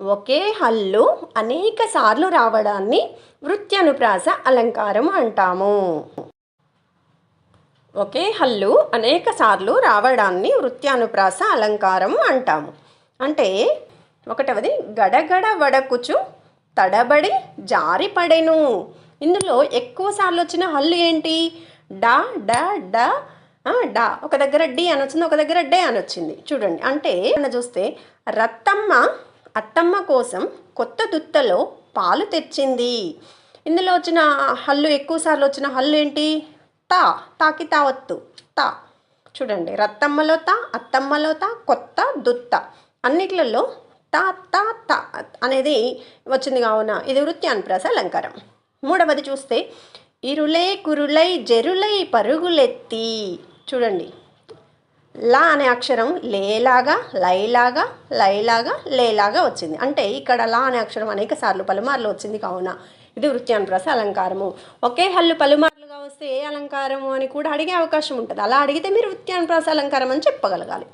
ఒకే హల్లు అనేక సార్లు రావడాన్ని వృత్యనుప్రాస అలంకారం అంటాము. ఒకే హల్లు అనేక సార్లు రావడాన్ని వృత్యానుప్రాస అలంకారం అంటాము. అంటే ఒకటవది గడగడ వడకుచు తడబడి జారిపడెను. ఇందులో ఎక్కువ సార్లు వచ్చిన హల్లు ఏంటి? డా డా డా డా. ఒక దగ్గర డి అని వచ్చింది ఒక దగ్గర డే అని వచ్చింది చూడండి. అంటే చూస్తే రత్తమ్మ అత్తమ్మ కోసం కొత్త దుత్తలో పాలు తెచ్చింది. ఇందులో వచ్చిన హల్లు ఎక్కువసార్లు వచ్చిన హల్లు ఏంటి? తా తాకి తావత్తు. తా. చూడండి రత్తమ్మలో తా అత్తమ్మలో తా కొత్త దుత్త. అన్నిట్లలో తా తా తా అనేది వచ్చింది కావున ఇది వృత్యానుప్రాస అలంకారం. మూడవది చూస్తే ఇరులై కురులై జరులై పరుగులెత్తి. చూడండి లా అనే అక్షరం లేలాగా లైలాగా లైలాగా లేలాగా వచ్చింది. అంటే ఇక్కడ లా అనే అక్షరం అనేక సార్లు పలుమార్లు వచ్చింది కావున ఇది వృత్యానుప్రాస అలంకారము. ఒకే హల్లు పలుమార్లుగా వస్తే ఏ అలంకారము అని కూడా అడిగే అవకాశం ఉంటుంది. అలా అడిగితే మీరు వృత్యానుప్రాస అలంకారం అని చెప్పగలగాలి.